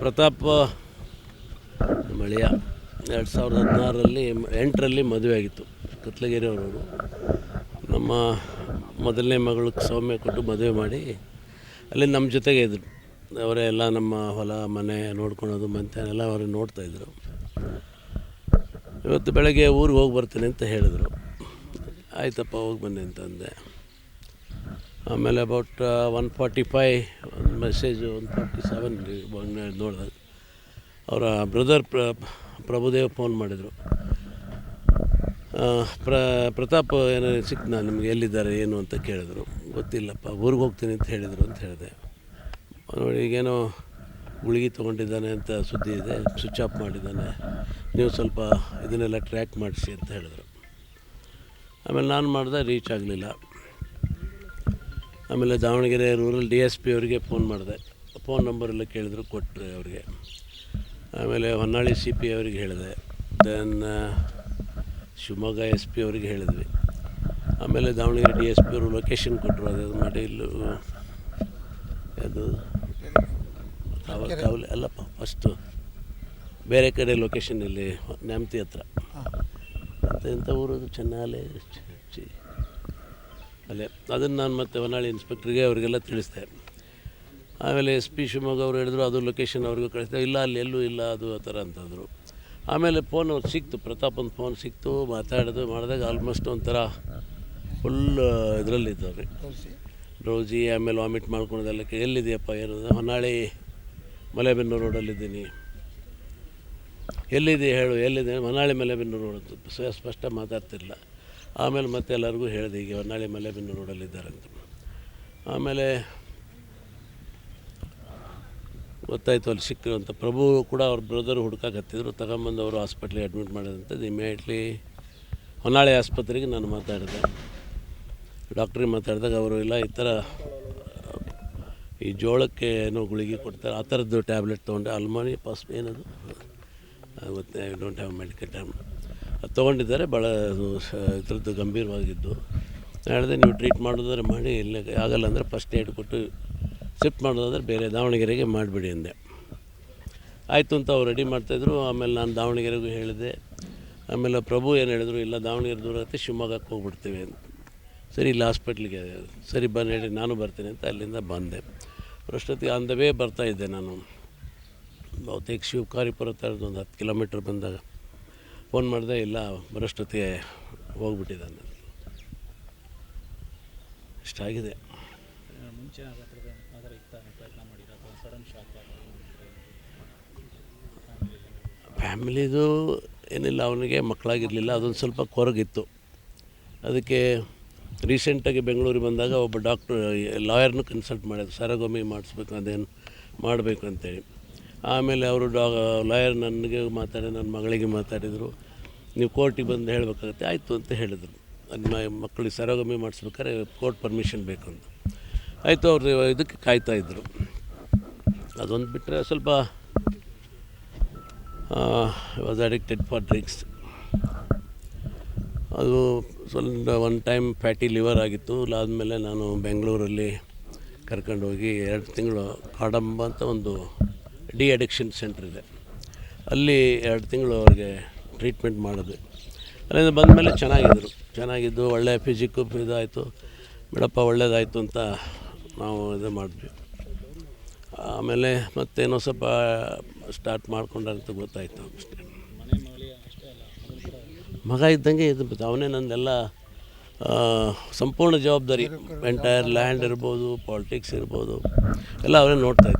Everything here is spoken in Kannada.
ಪ್ರತಾಪ್, ಮಳೆಯ ಎರಡು ಸಾವಿರದ ಹದಿನಾರರಲ್ಲಿ ಎಂಟರಲ್ಲಿ ಮದುವೆ ಆಗಿತ್ತು ಕತ್ಲಗಿರಿಯವರು ನಮ್ಮ ಮೊದಲನೇ ಮಗಳು ಸೌಮ್ಯ ಕೊಟ್ಟು ಮದುವೆ ಮಾಡಿ, ಅಲ್ಲಿ ನಮ್ಮ ಜೊತೆಗೆ ಇದ್ದರು ಅವರೇ ಎಲ್ಲ ನಮ್ಮ ಹೊಲ, ಮನೆ ನೋಡ್ಕೊಳೋದು ಮತ್ತೆ ಎಲ್ಲ ಅವರು ನೋಡ್ತಾಯಿದ್ರು ಇವತ್ತು ಬೆಳಗ್ಗೆ ಊರಿಗೆ ಹೋಗಿ ಬರ್ತೀನಿ ಅಂತ ಹೇಳಿದರು. ಆಯ್ತಪ್ಪ, ಹೋಗಿ ಬನ್ನಿ ಅಂತ ಅಂದೆ. ಆಮೇಲೆ about one forty five message forty seven ನೋಡಿದೆ ಅವರ ಬ್ರದರ್ ಪ್ರ, ಪ್ರಭುದೇವ್ ಫೋನ್ ಮಾಡಿದರು. ಪ್ರ, ಪ್ರತಾಪ್ ಏನಾದ್ರು ಸಿಕ್ತ ನಾನು ನಿಮಗೆ ಎಲ್ಲಿದ್ದಾರೆ, ಏನು ಅಂತ ಕೇಳಿದರು. ಗೊತ್ತಿಲ್ಲಪ್ಪ, ಊರಿಗೆ ಹೋಗ್ತೀನಿ ಅಂತ ಹೇಳಿದರು ಅಂತ ಹೇಳಿದೆ. ನೋಡಿ, ಈಗೇನೋ ಗುಳಿಗೆ ತೊಗೊಂಡಿದ್ದಾನೆ ಅಂತ ಸುದ್ದಿ ಇದೆ ಸ್ವಿಚ್ ಆಫ್ ಮಾಡಿದ್ದಾನೆ. ನೀವು ಸ್ವಲ್ಪ ಇದನ್ನೆಲ್ಲ ಟ್ರ್ಯಾಕ್ ಮಾಡಿಸಿ ಅಂತ ಹೇಳಿದರು. ಆಮೇಲೆ ನಾನು ಮಾಡಿದೆ ರೀಚ್ ಆಗಲಿಲ್ಲ. ಆಮೇಲೆ Davanagere rural D S P ಅವರಿಗೆ ಫೋನ್ ಮಾಡಿದೆ. ಫೋನ್ ನಂಬರ್ ಎಲ್ಲ ಕೇಳಿದ್ರು ಕೊಟ್ಟರೆ ಅವರಿಗೆ. ಆಮೇಲೆ ಹೊನ್ನಾಳಿ ಸಿ ಪಿ ಅವರಿಗೆ ಹೇಳಿದೆ. ದೆನ್ ಶಿವಮೊಗ್ಗ ಎಸ್ ಪಿ ಅವರಿಗೆ ಹೇಳಿದ್ವಿ. ಆಮೇಲೆ ದಾವಣಗೆರೆ ಡಿ ಎಸ್ ಪಿ ಅವರು ಲೊಕೇಶನ್ ಕೊಟ್ಟರು ಅದು ಮಾಡಿ ಇಲ್ಲೂ ಅದು ಕಾವಲೆ ಅಲ್ಲಪ್ಪ ಫಸ್ಟು ಬೇರೆ ಕಡೆ ಲೊಕೇಶನ್ ಇಲ್ಲಿ ನ್ಯಾಮತಿ ಹತ್ರ. ಮತ್ತು ಎಂಥ ಊರು ಚೆನ್ನಾಗಿ ಅಲ್ಲೇ ಅದನ್ನು ನಾನು ಮತ್ತೆ ಹೊನ್ನಾಳಿ ಇನ್ಸ್ಪೆಕ್ಟ್ರಿಗೆ ಅವರಿಗೆಲ್ಲ ತಿಳಿಸಿದೆ. ಆಮೇಲೆ ಎಸ್ ಪಿ ಶಿವಮೊಗ್ಗ ಅವರು ಹೇಳಿದ್ರು, ಅದು ಲೊಕೇಶನ್ ಅವ್ರಿಗೂ ಕಳಿಸಿದೆ. ಇಲ್ಲ, ಅಲ್ಲಿ ಎಲ್ಲೂ ಇಲ್ಲ, ಅದು ಆ ಥರ ಅಂತಂದರು ಆಮೇಲೆ ಫೋನ್ ಅವ್ರು ಸಿಕ್ತು ಪ್ರತಾಪನ್ ಫೋನ್ ಸಿಕ್ತು, ಮಾತಾಡೋದು, ಮಾಡಿದಾಗ ಆಲ್ಮೋಸ್ಟ್ ಒಂಥರ ಫುಲ್ ಇದರಲ್ಲಿದ್ದವ್ರಿ ರೋಜಿ, ಆಮೇಲೆ ವಾಮಿಟ್ ಮಾಡ್ಕೊಳೋದೆಲ್ಲ ಕೈ ಎಲ್ಲಿದೆಯಪ್ಪ ಏನು ಹೊನ್ನಾಳಿ, ಮಲೆಬೆನ್ನೂರು ರೋಡಲ್ಲಿದ್ದೀನಿ ಎಲ್ಲಿದೆ ಹೇಳು, ಎಲ್ಲಿದೆ? ಹೊನ್ನಾಳಿ ಮಲೆಬೆನ್ನೂರು ರೋಡ್ ಸ್ಪಷ್ಟ ಮಾತಾಡ್ತಿರಲಿಲ್ಲ. ಆಮೇಲೆ ಮತ್ತೆ ಎಲ್ಲರಿಗೂ ಹೇಳಿದೆ ಈಗ ಹೊನ್ನಾಳಿ ಮಲೆಬೆನ್ನೂರು ರೋಡಲ್ಲಿದ್ದಾರೆ ಅಂತ ಆಮೇಲೆ ಗೊತ್ತಾಯಿತು ಅಲ್ಲಿ ಸಿಕ್ಕಿರುವಂಥ ಪ್ರಭು ಕೂಡ ಅವ್ರ ಬ್ರದರ್ ಹುಡ್ಕಾಕತ್ತಿದ್ರು ತಗೊಂಬಂದು ಅವರು ಹಾಸ್ಪಿಟ್ಲಿಗೆ ಅಡ್ಮಿಟ್ ಮಾಡಿದಂಥದ್ದು. ಇಮಿಡಿಯೇಟ್ಲಿ ಹೊನ್ನಾಳಿ ಆಸ್ಪತ್ರೆಗೆ ನಾನು ಮಾತಾಡಿದೆ. ಡಾಕ್ಟ್ರಿಗೆ ಮಾತಾಡಿದಾಗ ಅವರು, ಇಲ್ಲ, ಈ ಥರ, ಈ ಜೋಳಕ್ಕೆ ಏನೋ ಗುಳಿಗೆ ಕೊಡ್ತಾರೆ. ಆ ಥರದ್ದು ಟ್ಯಾಬ್ಲೆಟ್ ತೊಗೊಂಡೆ. ಅಲ್ಮಾನಿ ಪಾಸ್, ಏನದು? ಐ ಡೋಂಟ್ ಹ್ಯಾವ್ ಮೆಡಿಕಲ್ ಅದು ತೊಗೊಂಡಿದ್ದಾರೆ ಭಾಳ ಇದರದ್ದು ಗಂಭೀರವಾಗಿದ್ದು. ಹೇಳಿದೆ ನೀವು ಟ್ರೀಟ್ ಮಾಡೋದಾದ್ರೆ ಮಾಡಿ, ಇಲ್ಲ ಆಗಲ್ಲ ಅಂದರೆ ಫಸ್ಟ್ ಏಡ್ ಕೊಟ್ಟು ಶಿಫ್ಟ್ ಮಾಡೋದಾದ್ರೆ ಬೇರೆ ದಾವಣಗೆರೆಗೆ ಮಾಡಿಬಿಡಿ ಅಂದೆ. ಆಯಿತು ಅಂತ ಅವ್ರು ರೆಡಿ ಮಾಡ್ತಾಯಿದ್ರು ಆಮೇಲೆ ನಾನು ದಾವಣಗೆರೆಗೂ ಹೇಳಿದೆ. ಆಮೇಲೆ ಪ್ರಭು ಏನು ಹೇಳಿದ್ರು? ಇಲ್ಲ, ದಾವಣಗೆರೆ ದೂರ ಆಗುತ್ತೆ ಶಿವಮೊಗ್ಗಕ್ಕೆ ಹೋಗ್ಬಿಡ್ತೀವಿ ಅಂತ. ಸರಿ, ಇಲ್ಲ ಹಾಸ್ಪಿಟ್ಲಿಗೆ, ಸರಿ ಬನ್ನಿ ಹೇಳಿ, ನಾನು ಬರ್ತೀನಿ ಅಂತ ಅಲ್ಲಿಂದ ಬಂದೆ. ಅಷ್ಟೊತ್ತಿಗೆ ಆನ್ ದ ವೇ ಬರ್ತಾಯಿದ್ದೆ ನಾನು. ಬಹುತೇಕ ಶಿವಕಾರಿಪುರ ಥರದ್ದು ಒಂದು ಹತ್ತು ಕಿಲೋಮೀಟ್ರ್ ಬಂದಾಗ. ಫೋನ್ ಮಾಡಿದೆ ಇಲ್ಲ ಬರೋಷ್ಟೊತ್ತಿಗೆ ಹೋಗ್ಬಿಟ್ಟಿದ್ದಾನೆ. ಇಷ್ಟಾಗಿದೆ. ಫ್ಯಾಮಿಲಿದು ಏನಿಲ್ಲ ಅವನಿಗೆ ಮಕ್ಕಳಾಗಿರಲಿಲ್ಲ ಅದೊಂದು ಸ್ವಲ್ಪ ಕೊರಗಿತ್ತು. ಅದಕ್ಕೆ ರೀಸೆಂಟಾಗಿ ಬೆಂಗಳೂರಿಗೆ ಬಂದಾಗ ಒಬ್ಬ ಡಾಕ್ಟ್ರ್ ಲಾಯರ್ನು ಕನ್ಸಲ್ಟ್ ಮಾಡಿದ್ರು. ಸರಗೊಮ್ಮೆ ಮಾಡಿಸ್ಬೇಕು ಅದೇನು ಮಾಡಬೇಕು ಅಂತೇಳಿ. ಆಮೇಲೆ ಅವರು ಡಾ ಲಾಯರ್ ನನಗೆ ಮಾತಾಡಿ, ನನ್ನ ಮಗಳಿಗೆ ಮಾತಾಡಿದರು. ನೀವು ಕೋರ್ಟಿಗೆ ಬಂದು ಹೇಳಬೇಕಾಗತ್ತೆ. ಆಯಿತು ಅಂತ ಹೇಳಿದರು. ನನ್ನ ಮಕ್ಕಳಿಗೆ ಸರೋಗಮಿ ಮಾಡಿಸ್ಬೇಕಾದ್ರೆ ಕೋರ್ಟ್ ಪರ್ಮಿಷನ್ ಬೇಕು ಅಂತ. ಆಯಿತು, ಅವರು ಇದಕ್ಕೆ ಕಾಯ್ತಾ ಇದ್ದರು ಅದೊಂದು ಬಿಟ್ಟರೆ ಸ್ವಲ್ಪ ವಾಸ್ ಅಡಿಕ್ಟೆಡ್ ಫಾರ್ ಡ್ರಿಂಕ್ಸ್ ಅದು ಸ್ವಲ್ಪ ಒನ್ ಟೈಮ್ ಫ್ಯಾಟಿ ಲಿವರ್ ಆಗಿತ್ತು. ಅದಾದಮೇಲೆ ನಾನು ಬೆಂಗಳೂರಲ್ಲಿ ಕರ್ಕೊಂಡೋಗಿ ಎರಡು ತಿಂಗಳು ಕಾಡಂಬ ಅಂತ ಒಂದು ಡಿ ಅಡಿಕ್ಷನ್ ಸೆಂಟ್ರ್ ಇದೆ. ಅಲ್ಲಿ ಎರಡು ತಿಂಗಳು ಅವ್ರಿಗೆ ಟ್ರೀಟ್ಮೆಂಟ್ ಮಾಡಿದ್ವಿ ಅಲ್ಲಿಂದ ಬಂದ ಮೇಲೆ ಚೆನ್ನಾಗಿದ್ದರು ಚೆನ್ನಾಗಿದ್ದು ಒಳ್ಳೆಯ ಫಿಸಿಕ್ಕು ಇದಾಯಿತು. ಬಿಡಪ್ಪ ಒಳ್ಳೇದಾಯಿತು ಅಂತ ನಾವು ಇದು ಮಾಡಿದ್ವಿ. ಆಮೇಲೆ ಮತ್ತೇನೋ ಸ್ವಲ್ಪ ಸ್ಟಾರ್ಟ್ ಮಾಡ್ಕೊಂಡ್ರೆ ಅಂತ ಗೊತ್ತಾಯಿತು ಅಷ್ಟೇ. ಮಗ ಇದ್ದಂಗೆ ಇದು ಅವನೇ ಆ, ಸಂಪೂರ್ಣ ಜವಾಬ್ದಾರಿ. ಎಂಟೈರ್ ಲ್ಯಾಂಡ್ ಇರ್ಬೋದು ಪಾಲಿಟಿಕ್ಸ್ ಇರ್ಬೋದು ಎಲ್ಲ ಅವರೇ ನೋಡ್ತಾಯಿದ್ರು